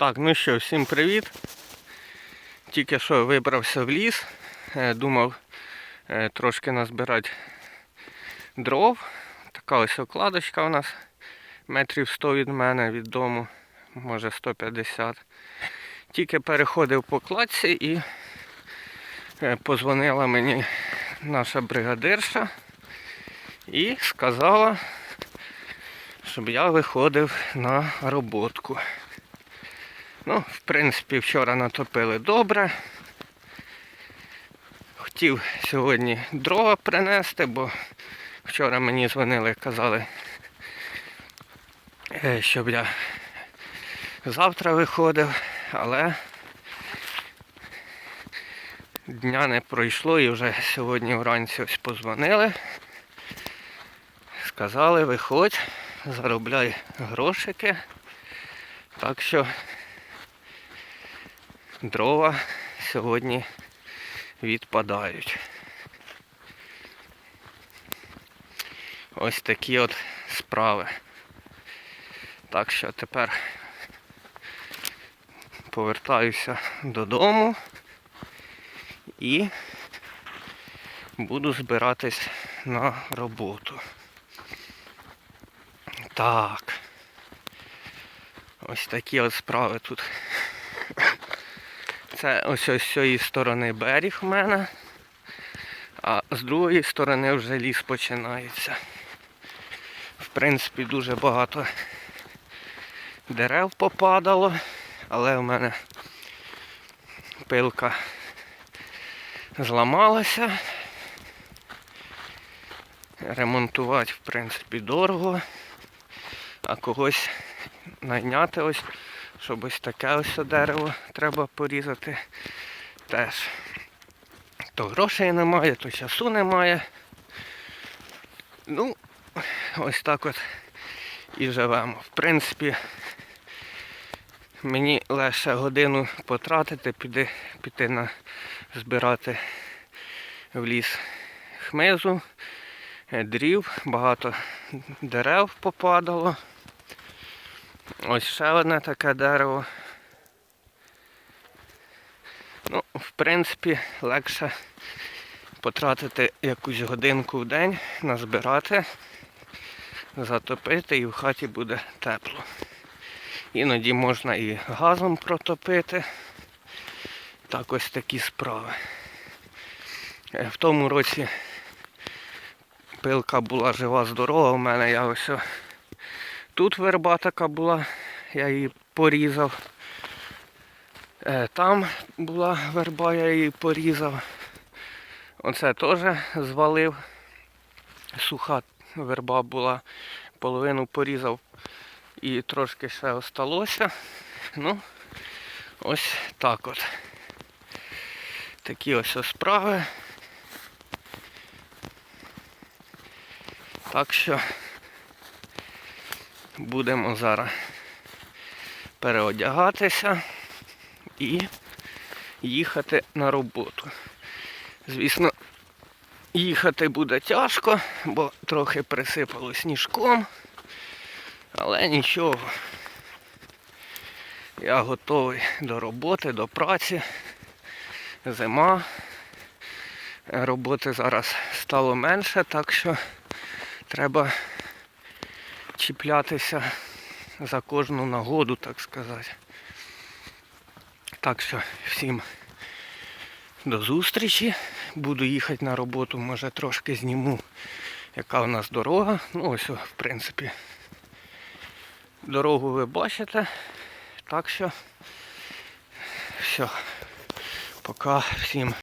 Так, ну що, всім привіт. Тільки що вибрався в ліс. Е, Думав е, трошки назбирати дров. Така ось окладочка у нас метрів 100 від мене, від дому, може 150. Тільки переходив по кладці і е, позвонила мені наша бригадирша і сказала, щоб я виходив на роботку. Ну, в принципі, вчора натопили добре. Хотів сьогодні дрова принести, бо вчора мені дзвонили, казали, е, щоб я завтра виходив, але дня не пройшло і вже сьогодні вранці ось позвонили. Сказали, виходь, заробляй грошики. Так що дрова сьогодні відпадають. Ось такі от справи. Так що тепер повертаюся додому і буду збиратись на роботу. Так. Ось такі от справи тут. Це ось ось з цієї сторони берег в мене, а з другої сторони вже ліс починається. В принципі, дуже багато дерев попадало, але в мене пилка зламалася. Ремонтувати, в принципі, дорого, а когось найняти ось щоб ось таке ось дерево треба порізати. Теж то грошей немає, то часу немає. Ну, ось так от і живемо. В принципі, мені лише годину потратити, піти, піти на збирати в ліс хмизу, е, дрів, багато дерев попадало. Ось ще одне таке дерево. Ну, в принципі, легше потратити якусь годинку в день, назбирати, затопити і в хаті буде тепло. Іноді можна і газом протопити. Так ось такі справи. Е, В тому році пилка була жива, здорова, у мене я ось о- Тут верба така була, я її порізав. Е, Там була верба, я її порізав. Оце теж звалив. Суха верба була, половину порізав і трошки ще осталося. Ну, ось так от. Такі ось справи. Так що будемо зараз переодягатися і їхати на роботу. Звісно, їхати буде тяжко, бо трохи присипало сніжком, але нічого. Я готовий до роботи, до праці. Зима. Роботи зараз стало менше, так що треба чіплятися за кожну нагоду, так сказати. Так що всім до зустрічі. Буду їхати на роботу, може трошки зніму, яка у нас дорога. Ну ось, в принципі, дорогу ви бачите. Так що все. Пока всім